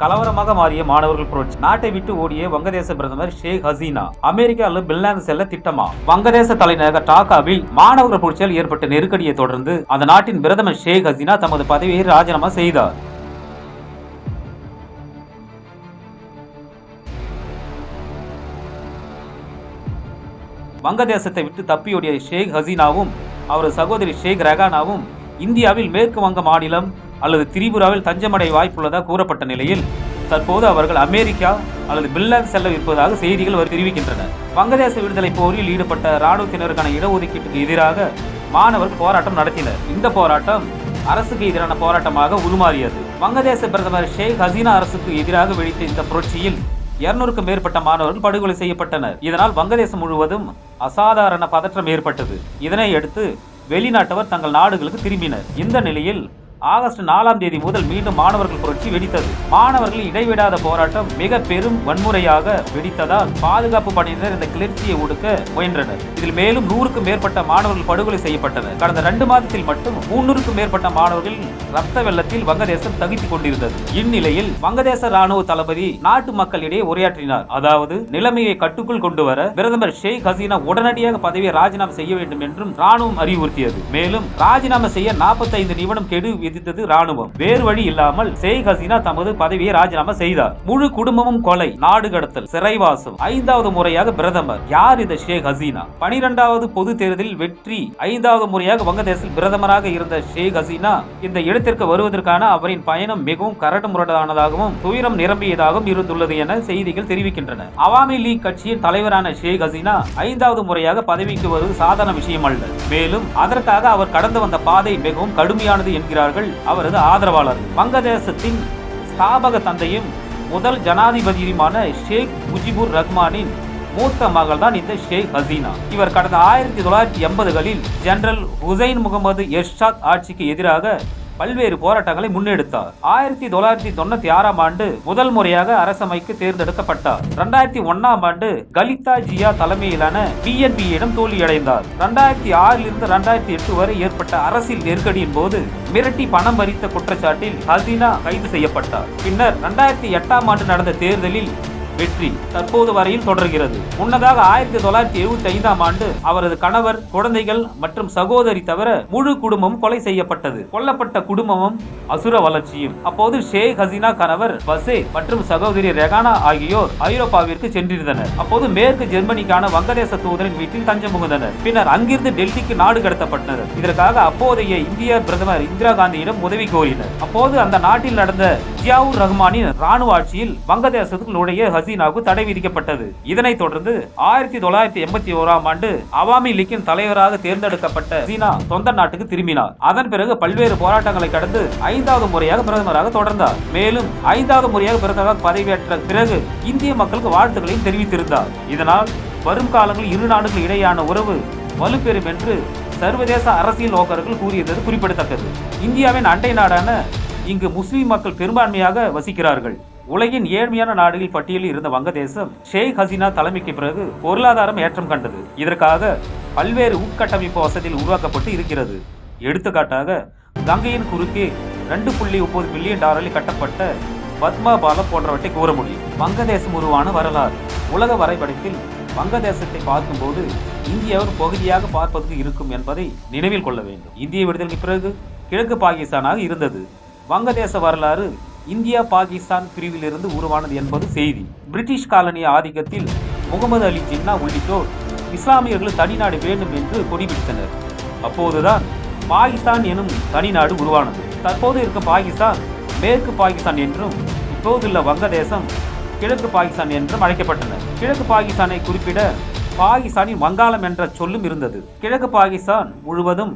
கலவரமாக மாறிய மாணவர்கள் புரட்சி. நாட்டை விட்டு ஓடிய வங்கதேச பிரதமர் ஷேக் ஹசீனா அமெரிக்காவில் பின்லாந்து செல்ல திட்டமா? வங்கதேச தலைநகர் டாக்காவில் மாணவர்கள் புரட்சியால் ஏற்பட்ட நெருக்கடியை தொடர்ந்து அந்த நாட்டின் பிரதமர் ஷேக் ஹசீனா தமது பதவியை ராஜினாமா செய்தார். வங்கதேசத்தை விட்டு தப்பியோடிய ஷேக் ஹசீனாவும் அவரது சகோதரி ஷேக் ரெகானாவும் இந்தியாவில் மேற்கு வங்க மாநிலம் அல்லது திரிபுராவில் தஞ்சமடைய வாய்ப்புள்ளதாக கூறப்பட்ட நிலையில் தற்போது அவர்கள் அமெரிக்கா அல்லது பின்லாந்து செல்ல இருப்பதாக செய்திகள் அவர் தெரிவிக்கின்றன. வங்கதேச விடுதலை போரில் ஈடுபட்ட இராணுவத்தினருக்கான இடஒதுக்கீட்டுக்கு எதிராக மாணவர்கள் போராட்டம் நடத்தினர். இந்த போராட்டம் அரசுக்கு எதிரான போராட்டமாக உருமாறியது. வங்கதேச பிரதமர் ஷேக் ஹசீனா அரசுக்கு எதிராக வெடித்த இந்த புரட்சியில் இருநூறுக்கும் மேற்பட்ட மாணவர்கள் படுகொலை செய்யப்பட்டனர். இதனால் வங்கதேசம் முழுவதும் அசாதாரண பதற்றம் ஏற்பட்டது. இதனை அடுத்து வெளிநாட்டவர் தங்கள் நாடுகளுக்கு திரும்பினர். இந்த நிலையில் ஆகஸ்ட் நாலாம் தேதி முதல் மீண்டும் மாணவர்கள் புரட்சி வெடித்தது. மாணவர்கள் இடைவிடாத போராட்டம் மிக பெரும் வன்முறையாக வெடித்ததால் பாதுகாப்பு படையினர் இந்த கிளர்ச்சியை ஒடுக்க முயன்றனர். இதில் மேலும் நூறுக்கும் மேற்பட்ட மாணவர்கள் படுகொலை செய்யப்பட்டனர். கடந்த ரெண்டு மாதத்தில் மட்டும் முன்னூறுக்கும் மேற்பட்ட மாணவர்கள் ரத்த வெள்ளத்தில் வங்கதேசம் தகித்துக் கொண்டிருந்தது. இந்நிலையில் வங்கதேச ராணுவ தளபதி நாட்டு மக்களிடையே உரையாற்றினார். அதாவது நிலைமையை கட்டுக்குள் கொண்டு வர பிரதமர் ஷேக் ஹசீனா உடனடியாக பதவியை ராஜினாமா செய்ய வேண்டும் என்றும் ராணுவம் அறிவுறுத்தியது. மேலும் ராஜினாமா செய்ய 45 நிமிடம் கெடு எதிர்த்தது ராணுவம் வேறு வழி இல்லாமல் ஷேக் ஹசீனா தமது பதவியை ராஜினாமா செய்தார். முழு குடும்பமும் கொலை நாடு கடத்தல் சிறைவாசம். ஐந்தாவது முறையாக பிரதமர். யார் இந்த ஷேக் ஹசீனா? பனிரெண்டாவது பொது தேர்தலில் வெற்றி. ஐந்தாவது முறையாக வங்கதேசத்தில் பிரதமராக இருந்த ஷேக் ஹசீனா இந்த இடத்திற்கு வருவதற்கான அவரின் பயணம் மிகவும் கரடு முரடானதாகவும் துயரம் நிரம்பியதாகவும் இருந்துள்ளது என செய்திகள் தெரிவிக்கின்றன. அவாமி லீக் கட்சியின் தலைவரான ஷேக் ஹசீனா ஐந்தாவது முறையாக பதவிக்கு வருவது சாதாரண விஷயம் அல்ல. மேலும் அதற்காக அவர் கடந்து வந்த பாதை மிகவும் கடுமையானது என்கிறார்கள். அவரது ஆதரவாளர்கள் வங்கதேசத்தின் ஸ்தாபக தந்தையும் முதல் ஜனாதிபதியுமான ஷேக் முஜிபுர் ரஹ்மானின் மூத்த மகள் தான் இந்த ஷேக் ஹசீனா. இவர் கடந்த ஆயிரத்தி தொள்ளாயிரத்தி எண்பதுகளில் ஜெனரல் ஹுசைன் முகமது எர்ஷாத் ஆட்சிக்கு எதிராக பல்வேறு போராட்டங்களை முன்னெடுத்தார். ஆயிரத்தி தொள்ளாயிரத்தி தொண்ணூத்தி ஆறாம் ஆண்டு முதல் முறையாக அரசமைக்கு தேர்ந்தெடுக்கப்பட்டார். இரண்டாயிரத்தி ஒன்னாம் ஆண்டு கலிதா ஜியா தலைமையிலான பிஎன்பியிடம் தோல்வியடைந்தார். இரண்டாயிரத்தி ஆறில் இருந்து இரண்டாயிரத்தி எட்டு வரை ஏற்பட்ட அரசியல் நெருக்கடியின் போது மிரட்டி பணம் பறித்த குற்றச்சாட்டில் ஹசீனா கைது செய்யப்பட்டார். பின்னர் இரண்டாயிரத்தி எட்டாம் ஆண்டு நடந்த தேர்தலில் வெற்றி தற்போது வரையில் தொடர்கிறது. முன்னதாக ஆயிரத்தி தொள்ளாயிரத்தி எழுபத்தி ஐந்தாம் ஆண்டு அவரது கணவர் குழந்தைகள் மற்றும் சகோதரி தவிர முழு குடும்பமும் கொலை செய்யப்பட்டது. கொல்லப்பட்ட குடும்பமும் அசுர வளர்ச்சியும். அப்போது ஷேக் ஹசீனா கணவர் பசே மற்றும் சகோதரி ரெகானா ஆகியோர் ஐரோப்பாவிற்கு சென்றிருந்தனர். அப்போது மேற்கு ஜெர்மனிக்கான வங்கதேச தூதரின் வீட்டில் தஞ்சம் புகுந்தனர். பின்னர் அங்கிருந்து டெல்லிக்கு நாடு கடத்தப்பட்டனர். இதற்காக அப்போதைய இந்திய பிரதமர் இந்திரா காந்தியிடம் உதவி கோரினர். அப்போது அந்த நாட்டில் நடந்த ஜியாவுர் ரஹ்மானின் ராணுவ ஆட்சியில் வங்கதேசத்துக்கு நுழைய ஹசீனாவுக்கு தடை விதிக்கப்பட்டது. இதனைத் தொடர்ந்து ஆயிரத்தி தொள்ளாயிரத்தி எண்பத்தி ஓராம் ஆண்டு அவாமி லீக்கின் தலைவராக தேர்ந்தெடுக்கப்பட்ட ஹசீனா சொந்த நாட்டுக்கு திரும்பினார். அதன் பிறகு பல்வேறு போராட்டங்களை கடந்து ஐந்தாவது முறையாக பிரதமராக தொடர்ந்தார். மேலும் ஐந்தாவது முறையாக பிரதமராக பதவியேற்ற பிறகு இந்திய மக்களுக்கு வாழ்த்துக்களையும் தெரிவித்திருந்தார். இதனால் வரும் காலங்களில் இரு நாடுகள் இடையேயான உறவு வலுப்பெறும் என்று சர்வதேச அரசியல் நோக்கர்கள் கூறியது குறிப்பிடத்தக்கது. இந்தியாவின் அண்டை நாடான இங்கு முஸ்லீம் மக்கள் பெரும்பான்மையாக வசிக்கிறார்கள். உலகின் ஏழ்மையான நாடுகளில் பட்டியலில் இருந்த வங்கதேசம் ஷேக் ஹசீனா தலைமைக்கு பிறகு பொருளாதாரம் ஏற்றம் கண்டது. இதற்காக பல்வேறு உட்கட்டமைப்பு வசதியில் உருவாக்கப்பட்டு இருக்கிறது. எடுத்துக்காட்டாக கங்கையின் குறுக்கே ரெண்டு புள்ளி ஒன்பது மில்லியன் டாலரில் கட்டப்பட்ட பத்மா பாலம் போன்றவற்றை கூற முடியும். வங்கதேசம் உருவான வரலாறு. உலக வரைபடத்தில் வங்கதேசத்தை பார்க்கும்போது இந்தியாவின் பகுதியாக பார்ப்பதற்கு இருக்கும் என்பதை நினைவில் கொள்ள வேண்டும். இந்திய விடுதலைக்கு பிறகு கிழக்கு பாகிஸ்தானாக இருந்தது. வங்கதேச வரலாறு இந்தியா பாகிஸ்தான் பிரிவிலிருந்து உருவானது என்பது செய்தி. பிரிட்டிஷ் காலனிய ஆதிக்கத்தில் முகமது அலி ஜின்னா உள்ளிட்டோர் இஸ்லாமியர்கள் தனிநாடு வேண்டும் என்று கொடிபிடித்தனர். அப்போதுதான் பாகிஸ்தான் எனும் தனிநாடு உருவானது. தற்போது இருக்கும் பாகிஸ்தான் மேற்கு பாகிஸ்தான் என்றும் இப்போதுள்ள வங்கதேசம் கிழக்கு பாகிஸ்தான் என்றும் அழைக்கப்பட்டன. கிழக்கு பாகிஸ்தானை குறிப்பிட பாகிஸ்தானின் வங்காளம் என்ற சொல்லும் இருந்தது. கிழக்கு பாகிஸ்தான் முழுவதும்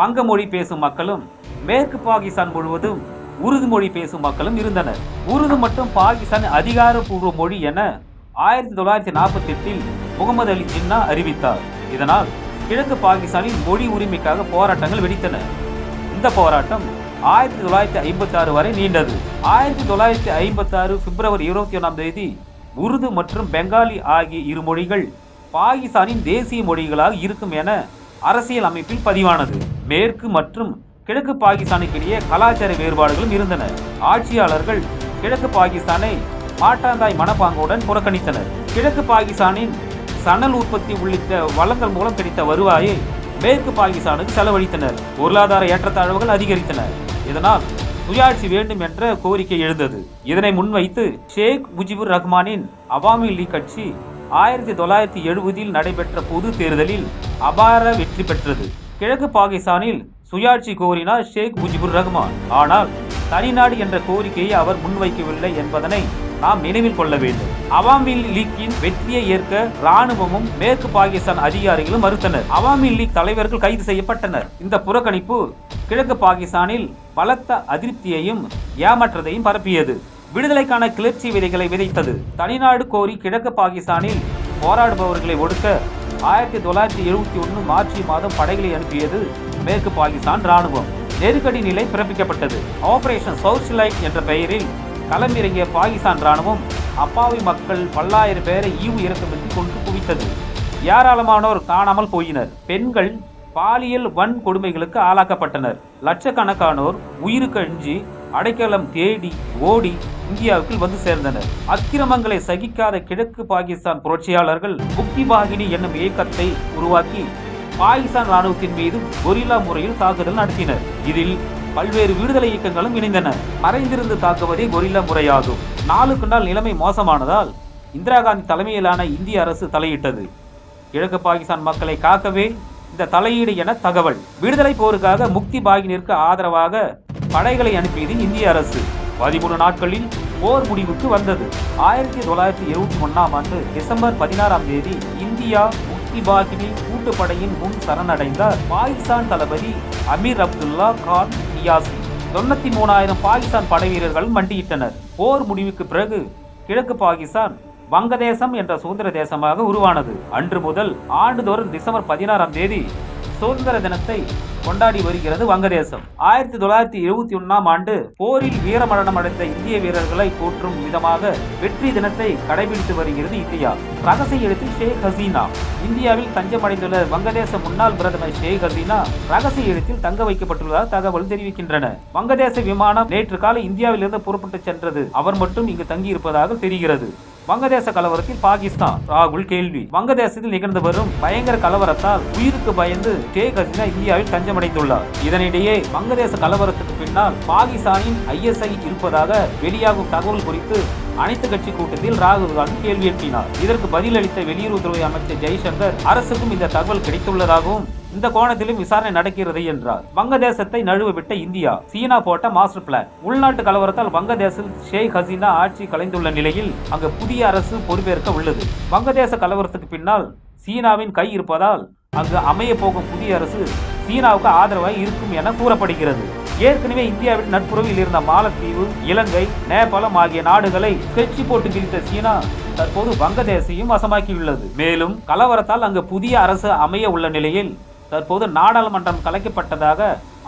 வங்க மொழி பேசும் மக்களும் மேற்கு பாகிஸ்தான் முழுவதும் உருது மொழி பேசும் மக்களும் இருந்தனர். உருது மற்றும் பாகிஸ்தான் அதிகாரப்பூர்வ மொழி என ஆயிரத்தி தொள்ளாயிரத்தி நாற்பத்தி எட்டில் முகமது அலி ஜின்னா அறிவித்தார். இதனால் கிழக்கு பாகிஸ்தானில் மொழி உரிமைக்காக போராட்டங்கள் வெடித்தன. இந்த போராட்டம் ஆயிரத்தி தொள்ளாயிரத்தி ஐம்பத்தி ஆறு வரை நீண்டது. ஆயிரத்தி தொள்ளாயிரத்தி ஐம்பத்தி ஆறு பிப்ரவரி இருபத்தி ஒன்றாம் தேதி உருது மற்றும் பெங்காலி ஆகிய இரு மொழிகள் பாகிஸ்தானின் தேசிய மொழிகளாக இருக்கும் என அரசியல் அமைப்பில் பதிவானது. மேற்கு மற்றும் கிழக்கு பாகிஸ்தானுக்கு இடையே கலாச்சார வேறுபாடுகளும் இருந்தன. ஆட்சியாளர்கள் கிழக்கு பாகிஸ்தானை மாட்டாந்தாய் மனப்பாங்குடன் புறக்கணித்தனர். கிழக்கு பாகிஸ்தானின் சணல் உற்பத்தி உள்ளிட்ட வளங்கள் மூலம் கிடைத்த வருவாயை மேற்கு பாகிஸ்தானுக்கு செலவழித்தனர். பொருளாதார ஏற்றத்தாழ்வுகள் அதிகரித்தன. இதனால் சுயாட்சி வேண்டும் என்ற கோரிக்கை எழுந்தது. இதனை முன்வைத்து ஷேக் முஜிபுர் ரஹ்மானின் அவாமி லீக் கட்சி ஆயிரத்தி தொள்ளாயிரத்தி எழுபதில் நடைபெற்ற பொது தேர்தலில் அபார வெற்றி பெற்றது. கிழக்கு பாகிஸ்தானில் சுயாட்சி கோரினார் ஷேக் முஜிபுர் ரஹ்மான். ஆனால் தனிநாடு என்ற கோரிக்கையை அவர் முன்வைக்கவில்லை என்பதனை நாம் நினைவில் கொள்ள வேண்டும். அவாமி லீக்கின் வெற்றியை ஏற்க ராணுவமும் மேற்கு பாகிஸ்தான் அதிகாரிகளும் மறுத்தனர். அவாமி லீக் தலைவர்கள் கைது செய்யப்பட்டனர். இந்த புறக்கணிப்பு கிழக்கு பாகிஸ்தானில் பலத்த அதிருப்தியையும் ஏமாற்றத்தையும் பரப்பியது. விடுதலைக்கான கிளர்ச்சி விதைகளை விதைத்தது. தனிநாடு கோரி கிழக்கு பாகிஸ்தானில் போராடுபவர்களை ஒடுக்க ஆயிரத்தி தொள்ளாயிரத்தி எழுபத்தி ஒன்று மார்ச் மாதம் படைகளை அனுப்பியது மேற்கு பாகிஸ்தான் ராணுவம் நெருக்கடி நிலை பிறப்பிக்கப்பட்டது. ஆபரேஷன் சவுத் லைட் என்ற பெயரில் களமிறங்கிய பாகிஸ்தான் ராணுவம் அப்பாவி மக்கள் பல்லாயிரம் பேரை ஈவு இறக்கமின்றி கொண்டு குவித்தது. ஏராளமானோர் காணாமல் போயினர். பெண்கள் பாலியல் வன்கொடுமைகளுக்கு ஆளாக்கப்பட்டனர். லட்சக்கணக்கானோர் உயிருக்கு அஞ்சி அடைக்கலம் தேடி ஓடி இந்தியாவுக்கு வந்து சேர்ந்தனர். அக்கிரமங்களை சகிக்காத கிழக்கு பாகிஸ்தான் புரட்சியாளர்கள் முக்தி பாகினி என்னும் இயக்கத்தை உருவாக்கி பாகிஸ்தான் ராணுவத்தின் மீது கொரில்லா முறையில் தாக்குதல் நடத்தினர். இதில் பல்வேறு விடுதலை இயக்கங்களும் இணைந்தன. மறைந்திருந்து தாக்குவதே கொரில்லா முறையாகும். நாளுக்கு நாள் நிலைமை மோசமானதால் இந்திரா காந்தி தலைமையிலான இந்திய அரசு தலையிட்டது. கிழக்கு பாகிஸ்தான் மக்களை காக்கவே இந்த தலையீடு என தகவல். விடுதலை போருக்காக முக்தி பாகினிற்கு ஆதரவாக படைகளை அனுப்பியது இந்திய அரசு. பதிமூணு நாட்களில் போர் முடிவுக்கு வந்தது. ஆயிரத்தி தொள்ளாயிரத்தி இருபத்தி ஒன்னாம் ஆண்டு டிசம்பர் பதினாறாம் தேதி இந்தியா முக்தி பாகினி கூட்டுப்படையின் முன் சரணடைந்தார். பாகிஸ்தான் தளபதி அமீர் அப்துல்லா கான் நியாசி. தொண்ணூத்தி மூணாயிரம் பாகிஸ்தான் படை வீரர்கள் மண்டியிட்டனர். போர் முடிவுக்கு பிறகு கிழக்கு பாகிஸ்தான் வங்கதேசம் என்ற சுதந்திர தேசமாக உருவானது. அன்று முதல் ஆண்டுதோறும் டிசம்பர் பதினாறாம் தேதி சுதந்திர தினத்தை கொண்டாடி வருகிறது வங்கதேசம். ஆயிரத்தி தொள்ளாயிரத்தி எழுபத்தி ஒன்னாம் ஆண்டு போரில் வீரமரணம் அடைந்த இந்திய வீரர்களை போற்றும் விதமாக வெற்றி தினத்தை கடைபிடித்து வருகிறது இந்தியா. ரகசிய எழுத்து ஷேக் ஹசீனா. இந்தியாவில் தஞ்சமடைந்துள்ள வங்கதேச முன்னாள் பிரதமர் ஷேக் ஹசீனா ரகசிய எழுத்தில் தங்க வைக்கப்பட்டுள்ளதாக தகவல் தெரிவிக்கின்றன. வங்கதேச விமானம் நேற்று காலை இந்தியாவிலிருந்து புறப்பட்டு சென்றது. அவர் மட்டும் இங்கு தங்கியிருப்பதாக தெரிகிறது. வங்கதேச கலவரத்தில் பாகிஸ்தான். ராகுல் கேள்வி. வங்கதேசத்தில் நிகழ்ந்து வரும் பயங்கர கலவரத்தால் உயிருக்கு பயந்து ஷேக் ஹசீனா இந்தியாவில் தஞ்சமடைந்துள்ளார். இதனிடையே வங்கதேச கலவரத்துக்கு பின்னால் பாகிஸ்தானின் ஐஎஸ்ஐ இருப்பதாக வெளியாகும் தகவல் குறித்து அனைத்து கட்சி கூட்டத்தில் ராகுல் காந்தி கேள்வி எழுப்பினார். இதற்கு பதிலளித்த வெளியுறவுத்துறை அமைச்சர் ஜெய்சங்கர் அரசுக்கும் இந்த தகவல் கிடைத்துள்ளதாகவும் இந்த கோணத்திலும் விசாரணை நடக்கிறது என்றார். வங்கதேசத்தை நழுவ விட்ட இந்தியா சீனா போட்ட மாஸ்டர் பிளான். உள்நாட்டு கலவரத்தால் வங்கதேசம் ஷேக் ஹசீனா ஆட்சி கலைந்துள்ள நிலையில் அங்கு புதிய அரசு பொறுப்பேற்க உள்ளது. வங்கதேச கலவரத்துக்கு பின்னால் சீனாவின் கை இருப்பதால் அங்கு அமைய போகும் புதிய அரசு சீனாவுக்கு ஆதரவாக இருக்கும் என கூறப்படுகிறது. ஏற்கனவே இந்தியாவின் நட்புறவில் இருந்த மாலத்தீவு இலங்கை நேபாளம் ஆகிய நாடுகளை கட்சி போட்டு பிரித்த சீனா தற்போது வங்கதேசையும் வசமாக்கியுள்ளது. மேலும் கலவரத்தால் அங்கு புதிய அரசு அமைய உள்ள நிலையில் தற்போது நாடாளுமன்றம் கலைக்கப்பட்டதாக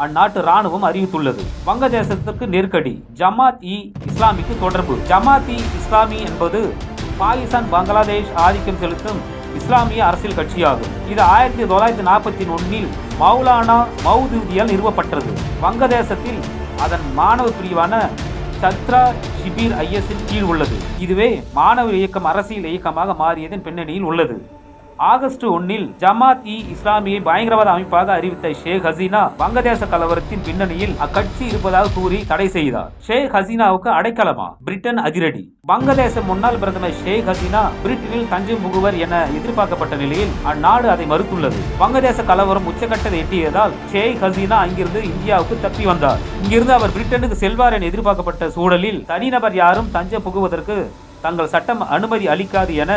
அந்நாட்டு ராணுவம் அறிவித்துள்ளது. வங்கதேசத்திற்கு நெருக்கடி. ஜமாத் இ இஸ்லாமிக்கு தொடர்பு. ஜமாத் இ இஸ்லாமி என்பது பாகிஸ்தான் பங்களாதேஷ் ஆதிக்கம் செலுத்தும் இஸ்லாமிய அரசியல் கட்சியாகும். இது ஆயிரத்தி தொள்ளாயிரத்தி நாற்பத்தி ஒன்றில் மௌலானா மௌதூதியால் நிறுவப்பட்டது. வங்கதேசத்தில் அதன் மாணவ பிரிவான சத்ரா ஷிபிர் ஐஎஸ்இன் கீழ் உள்ளது. இதுவே மாணவர் இயக்கம் அரசியல் இயக்கமாக மாறியதன் பின்னணியில் உள்ளது. ஆகஸ்ட் ஒன்னில் ஜமாத் இ இஸ்லாமியை பயங்கரவாத அமைப்பாக அறிவித்த ஷேக் ஹசீனா வங்கதேச கலவரத்தின் பின்னணியில் அக்கட்சி இருப்பதாக கூறி தடை செய்தார். ஷேக் ஹசீனாவுக்கு அடைக்கலமா? பிரிட்டன் அதிரடி. வங்கதேச முன்னாள் பிரதமர் ஷேக் ஹசீனா பிரிட்டனில் தஞ்சம் புகுவர் என எதிர்பார்க்கப்பட்ட நிலையில் அந்நாடு அதை மறுத்துள்ளது. வங்கதேச கலவரம் உச்சகட்டத்தை எட்டியதால் ஷேக் ஹசீனா அங்கிருந்து இந்தியாவுக்கு தப்பி வந்தார். இங்கிருந்து அவர் பிரிட்டனுக்கு செல்வார் என எதிர்பார்க்கப்பட்ட சூழலில் தனிநபர் யாரும் தஞ்சம் புகுவதற்கு தங்கள் சட்டம் அனுமதி அளிக்காது என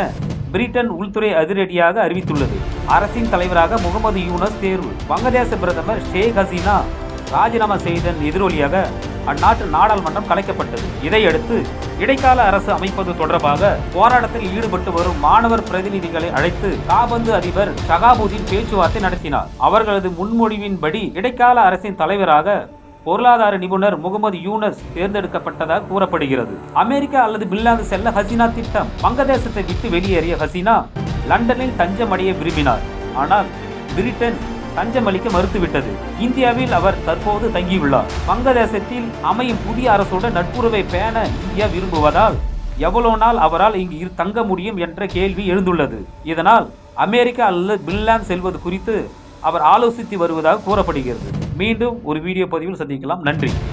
பிரிட்டன் உள்துறை அதிரடியாக அறிவித்துள்ளது. அரசின் தலைவராக முகமது யூனஸ் தேர்வு. வங்கதேச பிரதமர் ஷேக் ஹசீனா ராஜினாமா செய்ததன் எதிரொலியாக அந்நாட்டு நாடாளுமன்றம் கலைக்கப்பட்டது. இதையடுத்து இடைக்கால அரசு அமைப்பது தொடர்பாக போராட்டத்தில் ஈடுபட்டு வரும் மாணவர் பிரதிநிதிகளை அழைத்து காபந்து அதிபர் ஷகாபுதீன் பேச்சுவார்த்தை நடத்தினார். அவர்களது முன்மொழிவின்படி இடைக்கால அரசின் தலைவராக பொருளாதார நிபுணர் முகமது யூனஸ் தேர்ந்தெடுக்கப்பட்டதாக கூறப்படுகிறது. அமெரிக்கா அல்லது பின்லாந்து செல்ல ஹசீனா திட்டம் வங்கதேசத்தை விட்டு வெளியேறிய ஹசீனா லண்டனில் தஞ்சமடைய விரும்பினார். ஆனால் பிரிட்டன் தஞ்சமளிக்க மறுத்துவிட்டது. இந்தியாவில் அவர் தற்போது தங்கியுள்ளார். வங்கதேசத்தில் அமையும் புதிய அரசுடன் நட்புறவை பேண இந்தியா விரும்புவதால் எவ்வளவு நாள் அவரால் இங்கு இரு- தங்க முடியும் என்ற கேள்வி எழுந்துள்ளது. இதனால் அமெரிக்கா அல்லது பின்லாந்து செல்வது குறித்து அவர் ஆலோசித்து வருவதாக கூறப்படுகிறது. மீண்டும் ஒரு வீடியோ பதிவில் சந்திக்கலாம். நன்றி.